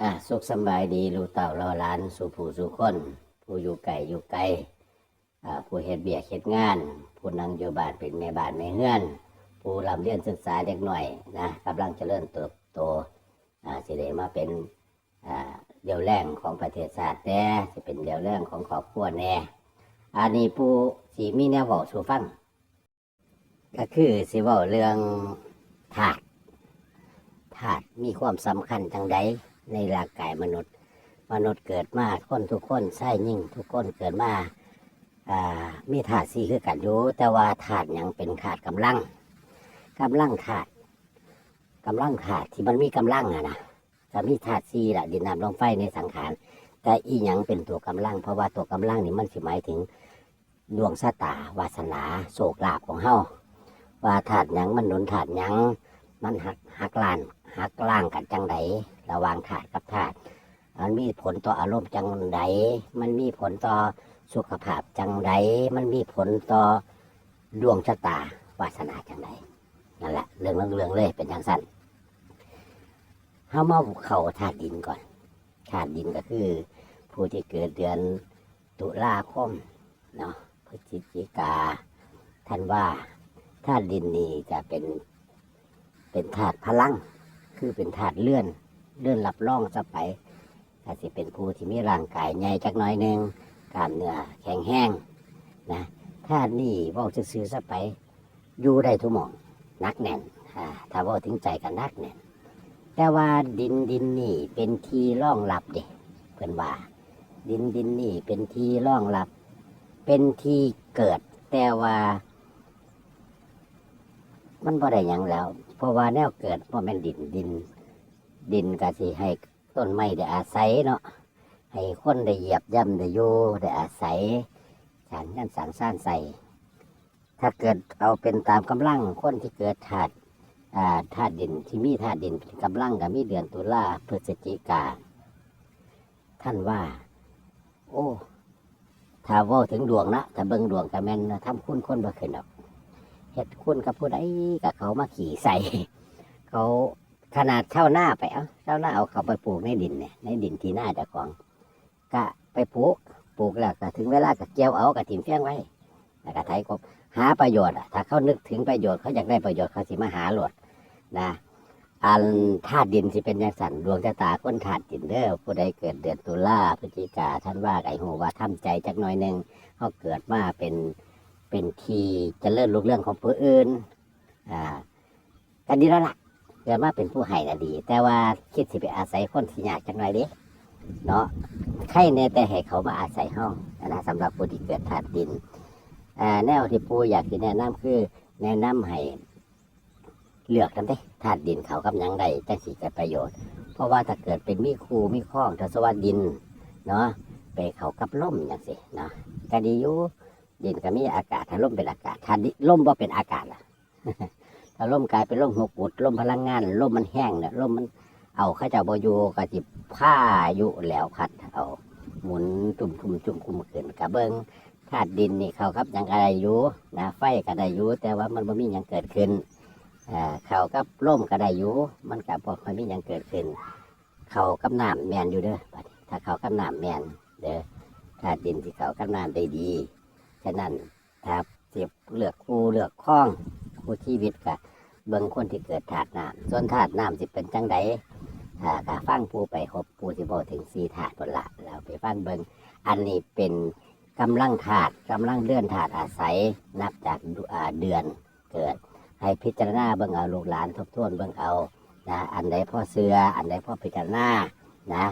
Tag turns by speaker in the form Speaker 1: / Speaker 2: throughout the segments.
Speaker 1: อ่าสุขสบายดีลูกเต่ารอหลานสู่ผู้สู่คน ผู้อยู่ไกลอยู่ไกลอ่าผู้เฮ็ดเบียกเฮ็ดงาน ผู้นั่งอยู่บ้านเป็นแม่บ้านแม่เฮือน ผู้รำเรียนศึกษาเด็กหน่อยนะกำลังเจริญเติบโตอ่าสิได้มาเป็นอ่าเดี่ยวแรงของประเทศชาติแน่จะเป็นเดี่ยวแรงของครอบครัวแน่อันนี้ผู้สีมีแนวบอกสู่ฟังก็คือสิว่าเรื่องถาดถาดมีความสำคัญจังใด ในร่างกายมนุษย์ มนุษย์เกิดมาคนทุกคนใช่ยิ่งทุกคนเกิดมาอ่ามีถาดสีคือกันอยู่แต่ว่าถาดยังเป็นถาดกำลังกำลังถาดกำลังถาดที่มันมีกำลังอะนะจะมีถาดสีละดินน้ำลมไฟในสังขารแต่อีหยังเป็นตัวกำลัง เพราะว่าตัวกำลังนี่มันสิหมายถึงดวงชะตาวาสนาโศกลาภของเฮาว่าถาดยังมันหนุนถาดยังมันหักหักลานหักล่างกันจังได ระหว่างถาดกับถาดมันมีผลต่ออารมณ์จังไดมันมีผลต่อสุขภาพจังไดมันมีผลต่อดวงชะตาวาสนาจังไดนั่นแหละเรื่องเรื่องเรื่องเลยเป็นอย่างสั้นเฮามาเข้าธาตุดินก่อนธาตุดินก็คือ ผู้ที่เกิดเดือนตุลาคมเนาะพฤศจิกาท่านว่าธาตุดินนี่จะเป็นเป็นธาตุพลัง คือเป็นธาตุเลื่อน เลื่อนรับร่องสไปถ้าสิเป็นผู้ที่มีร่างกายใหญ่จักน้อยหนึ่งกล้ามเนื้อแข็งแห้งนะธานี่ว่าจะซื้อๆสไปอยู่ได้ทุกหมองนักแน่นถ้าว่าถึงใจกันนักแน่นแต่ว่าดินดินนี่เป็นที่ร่องรับเด็เพื่อนว่า ดินดินนี่เป็นที่ร่องรับ เป็นที่เกิด แต่ว่า มันบ่ได้ยังแล้ว เพราะว่าแนวเกิดเพราะมันดินดิน ดินก็สิให้ต้นไม้ได้อาศัยเนาะให้คนได้เหยียบย่ำได้อยู่ได้อาศัยสารกันสารสร้างใส่ ถ้าเกิดเอาเป็นตามกำลังคนที่เกิดธาตุธาตุดินที่มีธาตุดินกำลังกับมีเดือนตุลาพฤศจิกา ท่านว่า โอ้ถ้าว่าถึงดวงนะถ้าเบิ่งดวงกับแม่นทำคุณคนบ่ขึ้นดอกเฮ็ดคุณกับผู้ใดกับเขามาขี่ใส่ เขา ขนาดเช่าหน้าไปเอาเช่าหน้าเอาเขาไปปลูกในดินเนี่ยในดินที่หน้าเจ้าของ ก็ไปปลูกปลูกแล้วก็ถึงเวลาก็เกี่ยวเอากระถิ่มเฟี้ยงไว้แล้วก็ไถกบหาประโยชน์อะถ้าเขานึกถึงประโยชน์เขาอยากได้ประโยชน์เขาสิมาหาหลดนะอันธาตุดินสิเป็นย่างสันดวงชะตาคนธาตุดินเด้อผู้ใดเกิดเดือนตุลาพฤศจิกาท่านว่าไก่หูว่าทำใจจักหน่อยหนึ่งเขาเกิดมาเป็นเป็นทีจะเลื่อนลูกเรื่องของผู้อื่นอ่าก็ดีแล้วล่ะ เกิดมาเป็นผู้ให้น่ะดี แต่ว่าคิดสิไปอาศัยคนที่ยากจังไรเด้เนาะใครเนี่ยแต่ให้เขามาอาศัยห้องนะสำหรับผู้ที่เกิดธาตุดินแนวที่ปูอยากจะแนะนำคือ แนะนำให้เลือกกันเด้ธาตุดินเขากับยังใดจังสิเกิดประโยชน์ เพราะว่าถ้าเกิดเป็นมีคูมีข้องทศวรรษดินเนาะไปเขากับล่มอย่างสิเนาะก็ดีอยู่ดินก็มีอากาศถ้าล่มเป็นอากาศถ้าดิลมบ่เป็นอากาศล่ะ ถ้าลมกลายเป็นลมหัวกุดลมพลังงานลมมันแห้งเนี่ยลมมันเอาข้าเจ้าบอยู่ก็จิผ้าอยู่แล้วพัดเอา หมุนจุ่มจุ่มจุ่มคุมขึ้นกระเบิงธาตุดินนี่เขาครับยังอะไรอยู่นะไฟก็ไดอยู่แต่ว่ามันบ่มีหยังเกิดขึ้นอ่าเขากับลมก็ไดอยู่มันก็บ่ค่อยมีหยังเกิดขึ้น เขากับน้ำแมนอยู่เด้อถ้าเขากับน้ำแมนเด้อธาตุดินที่เขากับน้ำได้ดีฉะนั้นถ้าเสียบเลือกคู่เลือกข้อง คู่ชีวิตกะเบิ่งคนที่เกิดถาดน้ำส่วนถาดน้ำสิเป็นจังใดถ้ากะฟังปูไปครบปูสิบอกถึงสี่ถาดหมดละแล้วไปฟังเบิ่งอันนี้เป็นกำลังถาดกำลังเลื่อนถาดอาศัยนับจากเดือนเกิด ให้พิจารณาเบิ่งเอาลูกหลานทบทวนเบิ่งเอานะอันใดพ่อเสืออันใดพ่อพิจารณานะ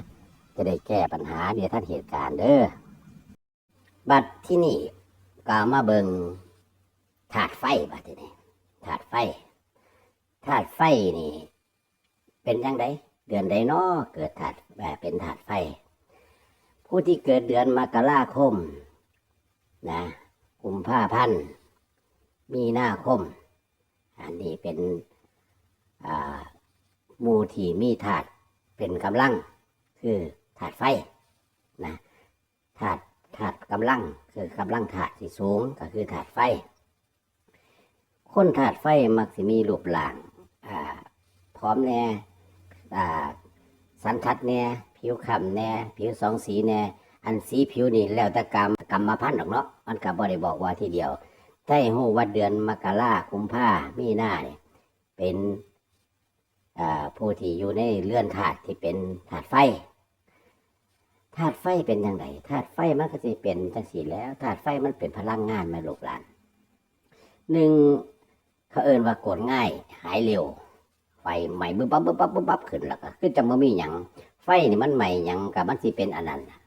Speaker 1: จะได้แก้ปัญหาเนี่ยท่านเหตุการณ์เด้อบัดที่นี่ก็มาเบิงถาดไฟบัดที่นี้ ถาดไฟถาดไฟนี่ เป็นยังไงเดือนใดเนาะเกิดถาดแบบเป็นถาดไฟ ผู้ที่เกิดเดือนมกราคม นะกุมภาพันธ์มีนาคม อันนี้เป็นมูที่มีถาดเป็นกำลัง คือถาดไฟนะถาดถาดกำลังคือกำลังถาดที่สูงก็คือถาดไฟ คนถาดไฟมักสิมีรูปร่างอ่าพร้อมแน่อ่าสันทัดแน่ผิวขำแน่ผิวสองสีแน่อันสีผิวนี่แล้วแต่กรรมกรรมพันธุ์ดอกเนาะมันก็บ่ได้บอกว่าทีเดียวถ้หู้ว่าเดือนมกราคุมภามีหน้าเนี่ยเป็นผู้ที่อยู่ในเลื่อนธาตุที่เป็นธาตุไฟธาตุไฟเป็นยังไงธาตุไฟมันก็จะเป็นจังสีแล้วธาตุไฟมันเป็นพลังงานมาลูกหลานหนึ่ง เขาเอินว่าโกรธง่าย หายเร็ว ไฟใหม่บึ๊บปั๊บบึ๊บปั๊บบึ๊บปั๊บขึ้นแล้วก็คือจะมามีหยังไฟนี่มันใหม่หยังกับมันสิเป็นอันนั้นน่ะ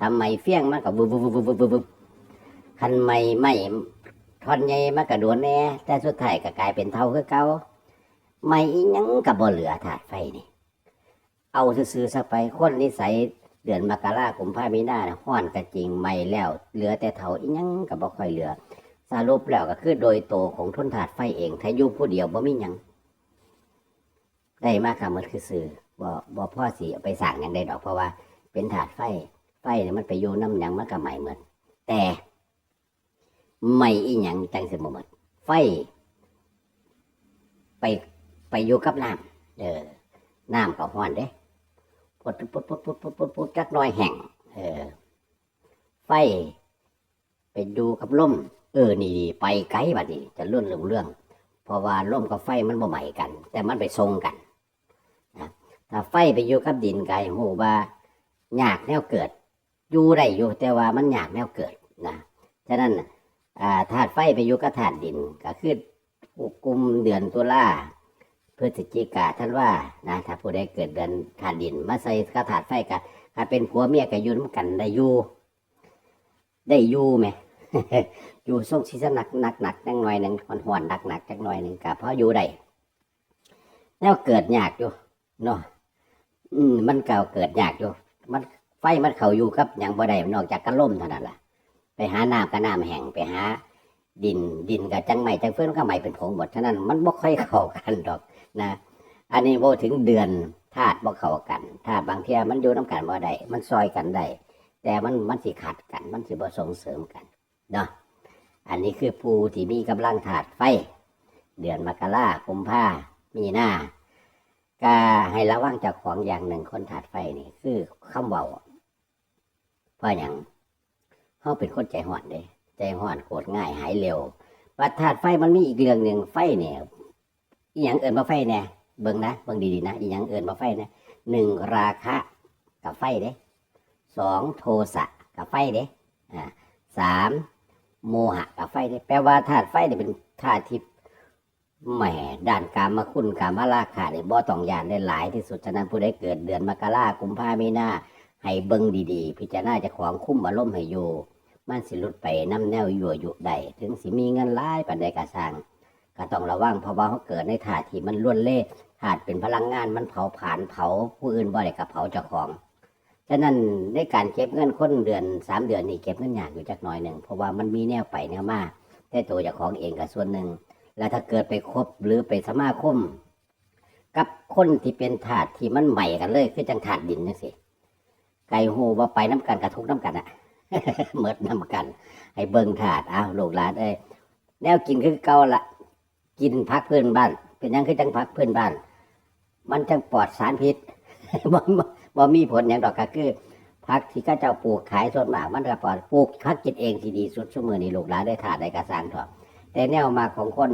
Speaker 1: ทำไมเฟี้ยงมันก็บึ๊บบึ๊บบึ๊บบึ๊บบึ๊บบึ๊บคันใหม่ไม่ทอนใหญ่มันก็โดนแน่แต่สุดท้ายก็กลายเป็นเท่าคือเก่าไม่อีหยังกับบ่เหลือถาดไฟนี่ เอาซื่อๆซะไปคนนิสัยเดือนมกราคมพามีนาเนี่ยห้อนก็จริงไม่แล้ว เหลือแต่เท่าอีหยังก็บ่ค่อยเหลือ สรุปแล้วก็คือโดยโตของทุนถาดไฟเองถ้าอยู่ผู้เดียวบ่มีหยังได้มากค่ะมันคือสื่อบ่บ่พ่อสีเอาไปสั่งอย่างใดดอกเพราะว่า เป็นถาดไฟไฟเนี่ยมันไปโยนน้ำหยังมันก็ใหม่เหมือนแต่ไม่อีหยังจังสิบ่หมดไฟ ไปไปอยู่กับน้ำเออน้ำก็ห้อนเด้ปุดปุดปุดปุดปุดปุดปุดจักน้อยแห้งเออ ไฟ ไปดูกับลม เออ นี่ดีไปไกลบัดนี้จะเลื่นเรื่องเรื่อง เพราะว่าลมกับไฟมันบ่ใหม่กัน แต่มันไปทรงกันนะถ้าไฟไปอยู่กับดินไกหูว่ายากแนวเกิด อยู่ได้อยู่แต่ว่ามันยากแนวเกิดนะฉะนั้นอ่าธาตุไฟไปอยู่กับธาตุดินก็คือกุมเดือนตุลาพฤศจิกาท่านว่านะถ้าผู้ใดเกิดเดือนธาตุดิน มาใส่กับธาตุไฟกันถ้าเป็นผัวเมียก็อยู่นกันได้อยู่ได้อยู่ไหม อยู่ส่งซีซันหนักหนักหนักจังหน่อยหนึ่งหอนหอนหนักหนักจังหน่อยหนึ่งกับเพราะอยู่ได้แล้วเกิดยากอยู่เนาะอืมมันเก่าเกิดยากอยู่ มันไฟมันเข้าอยู่กับอย่างบ่ได้นอกจากกระล่มเท่านั้นล่ะ ไปหาน้ำกับน้ำแห้งไปหา ดินดินกับจังไม่จังเฟื่อนก็ไม่เป็นผงหมดฉะนั้นมันบ่ค่อยเข้ากันดอกนะ อันนี้โบถึงเดือนธาตุบ่เข้ากันธาตุบางเทียมันอยู่น้ำกันบ่ได้มันซอยกันได้แต่มันมันสิขัดกัน มันสิบ่ส่งเสริมกัน เนาะอันนี้คือผู้ที่มีกำลังถาดไฟ เดือนมกราคมผ้ามีหน้าก็ให้ระวังจากของอย่างหนึ่งคนถาดไฟนี่คือคำเบาเพราะอย่างเขาเป็นคนใจห่อนเด้ใจห่อนโกรธง่ายหายเร็วว่าถาดไฟมันมีอีกเรื่องหนึ่งไฟเนี่ยอีหยังเอินมาไฟเนี่ยเบิ่งนะเบิ่งดีๆนะอีหยังเอินมาไฟนะหนึ่งราคะกับไฟเด้สองโทสะกับไฟเด้อ่าสาม โมหะกับไฟเนี่ยแปลว่าธาตุไฟเนี่ยเป็นธาตุที่แหมด้านการมาคุณการมาราคาเนี่ยบ่ต้องยานได้หลายที่สุดฉะนั้นผู้ใดเกิดเดือนมกรากุมภามีนาให้เบิ่งดีๆ พิจารณาจะของคุ้มอารมณ์ให้อยู่มันสิหลุดไปน้ำแนวยั่วยุใดถึงสิมีเงินหลายปานใดกระสร้างก็ต้องระวังเพราะว่าเขาเกิดในธาตุที่มันล้วนเล่ธาตุเป็นพลังงานมันเผาผลาญเผาผู้อื่นบ่ได้กับเผาเจ้าของ ฉะนั้นในการเก็บเงินคนเดือนสามเดือนนี่เก็บเงินยากอยู่จักหน่อยหนึ่งเพราะว่ามันมีแนวไปแนวมาแต่ตัวจ้าของเองกับส่วนหนึ่ง แล้วถ้าเกิดไปคบหรือไปสมาคม กับคนที่เป็นถาดที่มันใหม่กันเลย คือจังถาดดินนี่สิไก่หูว่าไปน้ำกันกระทุกน้ำกันอะเมิดน้ำกันให้เบิ่งถาดอ้าวลูกหลานเอ้ยแนวกินคือเก่าละกินพักเพื่อนบ้าน เป็นยังคือจังพักเพื่อนบ้าน มันจังปลอดสารพิษบ่บ่ บ่มีผลอย่างดอกก็คือพักที่ข้าเจ้าปลูกขายส่วนมากมันก็ปลอดปลูกพักกินเองที่ดีสุดชั่วมือนี้ลูกหลานได้ถาดได้กระสร้างถอแต่แนวมาของคน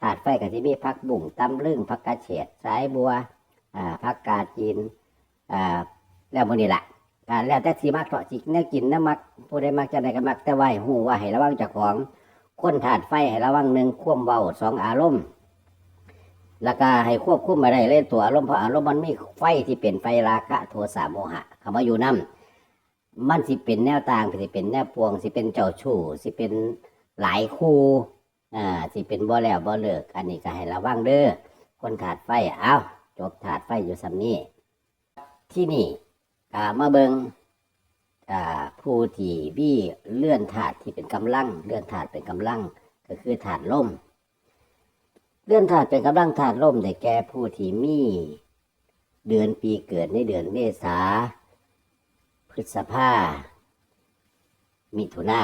Speaker 1: ถาดไฟก็ที่มีพักบุ่งตำลึงพักกระเฉดสายบัวอ่าพักกาจีนอ่าแล้วมื้อนี้ล่ะอ่าแล้วแต่สีมักเถาะจิกแนวกินแนวมักผู้ใดมักจะได้ก็มักแต่ว่าหูว่าให้ระวังจ้าของคนถาดไฟให้ระวังหนึ่งควมเบาสองอารมณ์ แล้วก็ให้ควบคุมมาได้เล่นตัวอารมณ์เพราะอารมณ์มันมีไฟที่เป็นไฟราคะโทสะโมหะคำว่าอยู่น้ำมันสิเป็นแนวต่างสิเป็นแนวปวงสิเป็นเจ้าชู้สิเป็นหลายคู่อ่าสิเป็นบ่แล้วบ่เลิก อันนี้ก็ให้ระวังเด้อคนถาดไฟเอ้าจบถาดไฟอยู่สำนี้ที่นี่อ่ามาเบิงอ่าผู้ที่วี่เลื่อนถาดที่เป็นกำลัง เลื่อนถาดเป็นกำลัง ก็คือถาดล่ม เลื่อนธาตุเป็นกำลังธาตุล่มได้แก่ผู้ที่มี เดือนปีเกิดในเดือนเมษาพฤษภา มิถุนา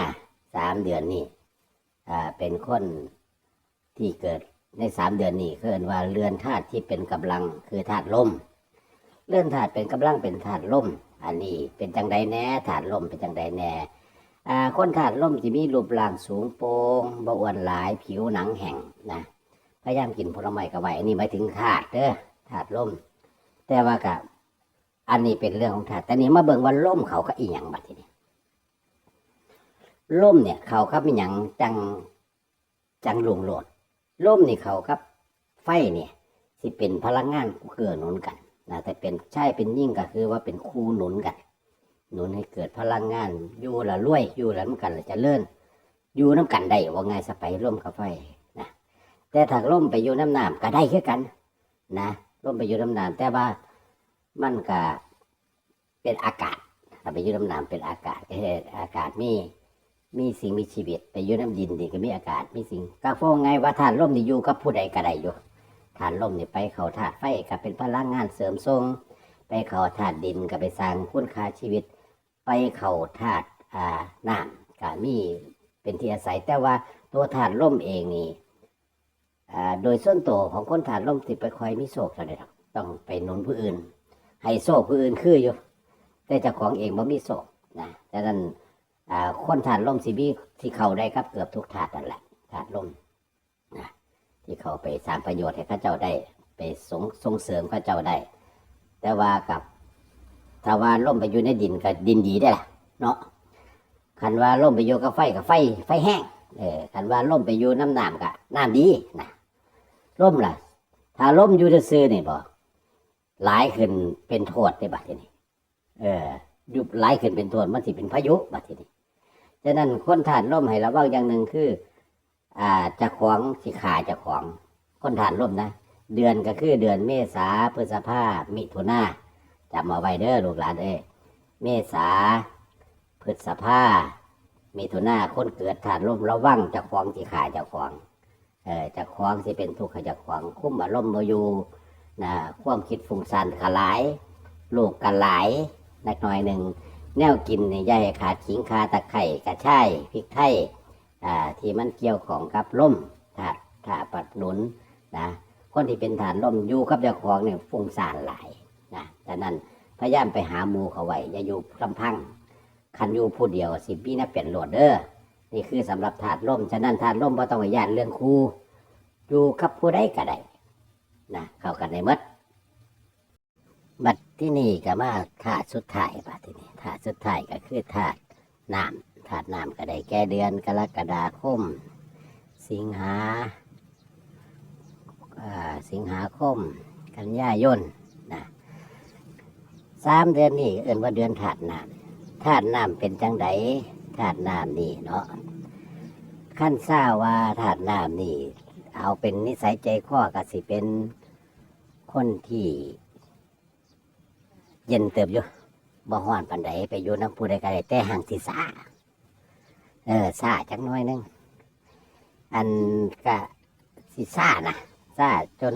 Speaker 1: สามเดือนนี้อ่าเป็นคนที่เกิดในสามเดือนนี้เกินว่าเรือนธาตุที่เป็นกำลังคือธาตุลมเลื่อนถาดเป็นกำลังเป็นถาดล่มอันนี้เป็นจังใดแน่ถาดล่มเป็นจังใดแน่คนถาดล่มจะมีรูปร่างสูงโปร่งบ่อ้วนหลายผิวหนังแห้งนะ พยายามกินผลไม้กับไว้อันนี้หมายถึงถาดเด้อถาดล่มแต่ว่ากับอันนี้เป็นเรื่องของถาดแต่นี้มาเบิ่งว่าล่มเขาก็อีหยังบัดทีนี้ล่มเนี่ยเขาครับอีหยังจังจังลุงโหลดล่มนี่เขาครับไฟเนี่ยสิเป็นพลังงานเกื้อหนุนกันนะแต่เป็นใช่เป็นยิ่งก็คือว่าเป็นคู่หนุนกัน หนุนให้เกิดพลังงานอยู่ละรวยอยู่ละน้ำกันละจะเลื่อนอยู่น้ำกันได้ว่าไงสไปร่มกับไฟ แต่ถ้าร่มไปอยู่น้ำน้ำก็ได้คือกัน นะร่มไปอยู่น้ำน้ำแต่ว่ามันก็เป็นอากาศไปอยู่น้ำน้ำเป็นอากาศอากาศมีมีสิ่งมีชีวิต ไปอยู่น้ำดินนี่ก็มีอากาศมีสิ่งก็ฟ้องไงว่าท่านร่มนี่อยู่กับผู้ใดก็ได้อยู่ฐานลมนี่ไปเขาถาดไฟก็เป็นพลังงานเสริมทรงไปเขาถาดดินก็ไปสร้างคุณค่าชีวิต ไปเขาถาดอ่าน้ำก็มีเป็นที่อาศัยแต่ว่าตัวถาดล่มเองนี่ โดยส่วนตัวของคนถาดล่มติไปคอยมีโศกเท่าไหร่ต้องไปหนุนผู้อื่น ให้โศกผู้อื่นคืออยู่ แต่เจ้าของเองบ่มีโศกนะดังนั้นคนถาดล่มสิบีที่เขาได้ครับเกือบทุกถาดนั่นแหละถาดล่มที่เขาไปสร้างประโยชน์ให้ข้าเจ้าได้ ไปส่งส่งเสริมข้าเจ้าได้ แต่ว่ากับถ้าว่าล่มไปอยู่ในดินกับดินดีได้ล่ะเนาะคันว่าล่มไปอยู่กับไฟกับไฟไฟแห้งเออคันว่าล่มไปอยู่น้ำหน้ำกับน้ำดีนะ ล่มล่ะ ถ้าล่มอยู่ซื่อๆนี่บ่หลายขึ้นเป็นโทษได้บัดทีนี้เออยุบหลายขึ้นเป็นโทษมันสิเป็นพายุบัดทีนี้ฉะนั้นคนทานล่มให้ระวังอย่างหนึ่งคือ อ่าจะของสิขาจะของคนฐานร่มนะ เดือนก็คือเดือนเมษาพฤษภามิถุนาจำเอาไว้เด้อลูกหลานเอ้ยเมษาพฤษภามิถุนาคนเกิดฐานร่มระวังจะของสิขาจะของ จะของสิเป็นทุกข์ให้เจะของคุ้มอารมณ์บ่อยู่นะความคิดฟุ้งซ่านขลายลูกกันหลายนักหน่อยหนึ่งแนวกินในใยขาดขิงคาตะไคร่กระชายพริกไทยที่มันเกี่ยวของกับล่มถาดถาดปัดหนุนนะคนที่เป็นฐานล่มอยู่กับเจ้าของเนี่ยฟุ้งซ่านหลายนะดังนั้นพยายามไปหาหมูเขาไว้อย่าอยู่ลำพังคันอยู่ผู้เดียวสิปีน่าเปลี่ยนโหลดเด้อ นี่คือสำหรับถาดล่มฉะนั้นถาดล่มไ่ต้องไปย่านเรื่องครูอยู่กับผู้ใดก็ได้นะเข้ากันในหมดบัดที่นี่ก็มาถาดสุดท้ายบัดที่นี่ถาดสุดท้ายก็คือถาดน้ำถาดน้ำก็ได้แก่เดือนกรกฎาคม สิงหาสิงหาคม กันยายนนะสามเดือนนี่เอื่นว่าเดือนถาดน้ำถาดน้ำเป็นจังได ถาดน้ำนี่เนาะขั้นทราบว่าถาดน้ำนี่ เอาเป็นนิสัยใจข้อก็สิเป็นคนที่ เย็นเติบอยู่บ่ฮ้อนปันใดไปอยู่น้ำผู้ใดก็ได้แต่ห่างสิสาเออซาจักหน้อยหนึงอันก็สิซานะซาจน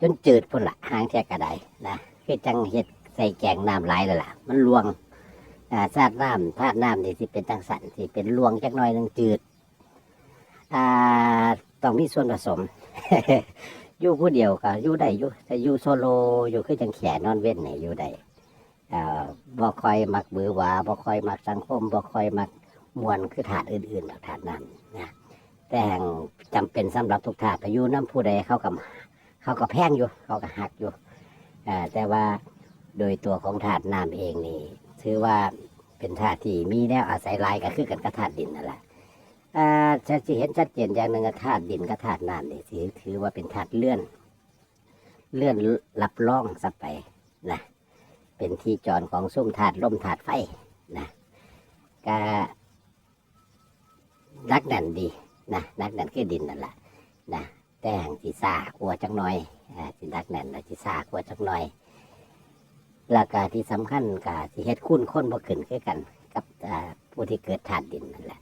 Speaker 1: จนจืดพุ่นละห่างแท้กระไดนะคือจังเห็ดใส่แกงน้ำไหลายแล้วล่ะ มันลวง อ่าซาดน้ำธาตุน้ำนี่สิเป็นจังสันสิเป็นลวงจักหน้อยหนึงจืดอ่าต้องมีส่วนผสมอยู่ผู้เดียวก็อยู่ได้อยู่แต่อยู่โซโลอยู่คือจังแขนนอนเว้นเนี่ยอยู่ได้อ่าบ่คอยมักบือวาบ่คอยมักสังคมบ่คอยมักมวลคือถาดอื่นๆแบบถาดนั้นนะแต่แห่งจำเป็นสำหรับทุกถาดก็อยู่น้ำผู้ใดเขากับเขาก็แพงอยู่ เขาก็หักอยู่แต่ว่าโดยตัวของถาดน้ำเองนี่ ถือว่าเป็นถาดที่มีแนวอาศัยลายก็คือกันกับถาดดินนั่นแหละอ่าจะเห็นชัดเจนอย่างหนึ่งก็ถาดดินกับถาดน้ำนี่ถือถือว่าเป็นถาดเลื่อน เลื่อนรับร่องสับไปนะเป็นที่จรของซุ้มถาดล่มถาดไฟนะก็นักแน่นดีนะนักแน่นคือดินนั่นแหละนะแต่ห่งสีซากลัวจักหน่อยอ่าสินักแน่นนะสีซากลัวจักหน่อย แล้วก็ที่สำคัญก็สิเฮ็ดคุ้นค้นบ่ขึ้นคือกัน กับผู้ที่เกิดธาตุดินนั่นแหละ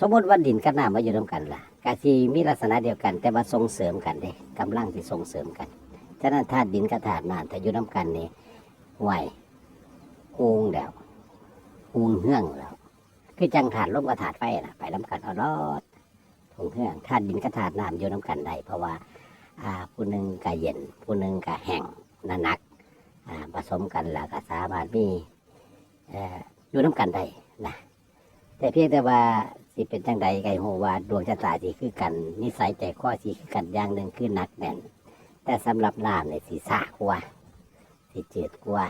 Speaker 1: สมมติว่าดินกับน้ำมาอยู่ร่วมกันล่ะก็สิมีลักษณะเดียวกัน แต่ว่าส่งเสริมกันเด้กำลังที่ส่งเสริมกันฉะนั้นธาตุดินกับธาตุน้ำถ้าอยู่ร่วมกันนี่ไหวอูงแล้วอูงเฮื่องแล้วคือจังถาดลมกับถาดไฟนะไปน้ำกันเอารอดถงเครื่องถาดดินกับถาดน้ำอยู่น้ำกันได้เพราะว่าผู้หนึ่งก็เย็น ผู้หนึ่งก็แห้งนะหนัก ผสมกันแล้วก็สามารถมีอยู่น้ำกันได้นะแต่เพียงแต่ว่าสิเป็นจังใดไก่โหว่าดวงชะตาสิคือกัน นิสัยใจข้อสิคือกันอย่างหนึ่งคือหนักแน่น แต่สำหรับน้ำเนี่ยสีสากว่าสีจืดกว่า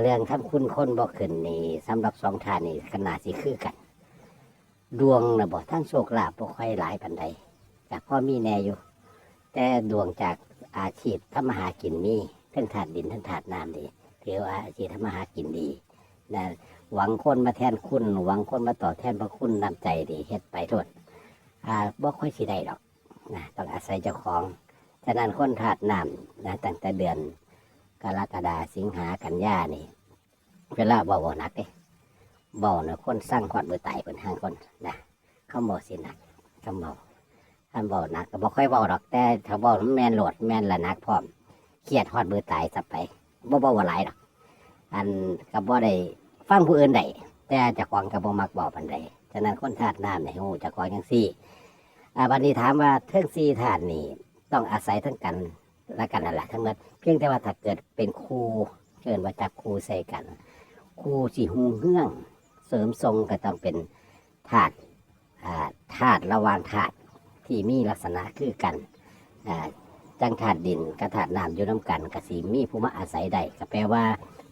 Speaker 1: เรื่องทำคุณคนบ่ขึ้นนี่สำหรับสองทานนี่ขนาดสิคือกัน ดวงนะบ่ทั้งโชคลาภบ่ค่อยหลายปันใดจากพ่อมีแน่อยู่ แต่ดวงจากอาชีพทำมาหากินมี ทั้งถาดดินทั้งถาดน้ำดีถือว่าอาชีพทำมาหากินดีนะหวังคนมาแทนคุณ หวังคนมาต่อแทนพระคุณน้ำใจดีเฮ็ดไปโทษอ่าบ่ค่อยสิได้ดอกนะต้องอาศัยเจ้าของฉะนั้นคนถาดน้ำนะตั้งแต่เดือนกรกฎาสิงหากันยานี่ เวลาเบาๆหนักเด้เบาเนะคนสร้างขอดมือไตเป็นห้างคนนะเขาบอกสิหนักเขาบอกท่านบอกหนักก็บอกค่อยเบาดอกแต่ถ้าบามันแมนโหลดแมนละนักพร้อม เครียดฮอดมือไตสับไปบ่บาว่หลายดอกอันกับบ่ได้ฟังผู้อื่นได้แต่จะควงกับบ่มักบอกปันใดฉะนั้นคนถาดน้ำเนี่ยโอ้จะควงยังซี่อ่าบัดนี้ถามว่าเทิงซี่ถาดนี่ต้องอาศัยทั้งกันและกันนั่นแหละทั้งหมดเพียงแต่ว่าถ้าเกิดเป็นครูเกินว่าจับครูใส่กันครูสีหูเฮื่องเสริมทรงก็ต้องเป็นถาดอ่าถาดระหวางถาดที่มีลักษณะคือกันอ่า จังถาดดินกับถาดน้ำอยู่น้ำกันกับสีมีผู้มาอาศัยได้ก็แปลว่า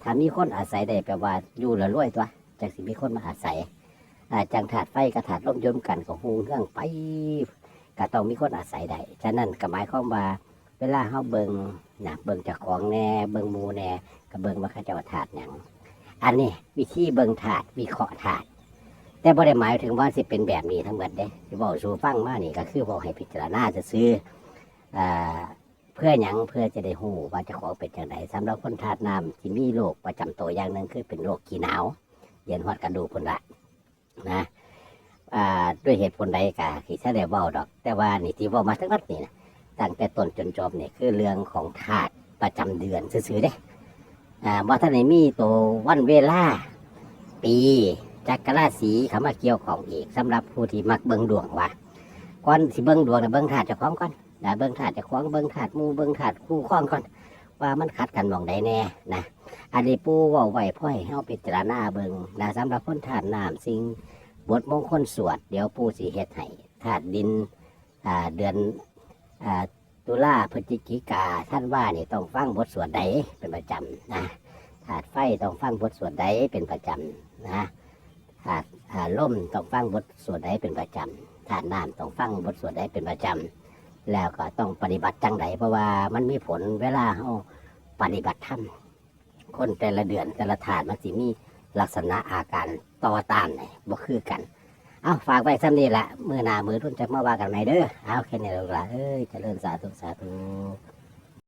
Speaker 1: ถ้ามีคนอาศัยได้แปลว่าอยู่ล้วรวยตัวจากสิมีคนมาอาศัยจังถาดไฟกับถาดร่มยมกันก็หูเฮื่องไปก็ต้องมีคนอาศัยได้ฉะนั้นก็หมายความว่าเวลาเฮาเบิงนะเบิงจากของแน่เบิงมูแน่ก็เบิงว่าเขาเจะถาดหยังอันนี้วิธีเบิงถาดวิเคราะห์ถาดแต่บ่ได้หมายถึงว่าสิเป็นแบบนี้ทั้งหมดเด้ที่บอกสู่ฟังมานี่ก็คือบอกให้พิจารณาจะซื้อ เพื่อหยังเพื่อจะได้หูว่าจะของเป็นจังไดสำหรับคนถาดน้ำที่มีโรคประจำตัวอย่างหนึ่งคือเป็นโรคขี้หนาวเย็นฮอดกระดูกคนละนะด้วยเหตุผลใดกะที่ฉันได้เว้าดอก แต่ว่านี่ที่ว้ามาทั้งนัดนี่นะตั้งแต่ต้นจนจบเนี่ยคือเรื่องของธาตุประจำเดือนซื่อๆเด้อ่าว่าท่านไหนมีตัววันเวลา ปีจักรราศีเขามาเกี่ยวของอีกสำหรับผู้ที่มักเบิ่งดวงว่าก่อนสิเบิ่งดวงนะเบิ่งธาตุเจ้าของก่อน นะเบิ่งธาตุเจ้องเบิ่งธาตุหมู่เบิ่งธาตุคู่ข้องก่อน ว่ามันขัดกันมองใดแน่นะอันนี้ปูว่าไหวพ่อให้เฮาพิจารณาเบิ่งนะสำหรับคนธาตุน้ำสิ่งบทมงคลสวด เดี๋ยวปูสีเฮ็ดให้ธาตุดินอ่าเดือนอ่าตุลาพฤศจิกาท่านว่านี่ต้องฟังบทสวดใดเป็นประจำนะธาตุไฟต้องฟังบทสวดใดเป็นประจำนะธาตุอ่าลมต้องฟังบทสวดใดเป็นประจำธาตุน้ำต้องฟังบทสวดใดเป็นประจำ แล้วก็ต้องปฏิบัติจังไดเพราะว่ามันมีผลเวลาเขาปฏิบัติธรรมคนแต่ละเดือนแต่ละฐานมันสิมีลักษณะอาการต่อต้านเนี่ยบ่คือกัน เอาฝากไว้ซ้ำนี่แหละมือหนามือรุ่นจะมาว่ากันไหมเด้อเอาแค่นี้แล้วละเอ้ยเจริญสาธุสาธุ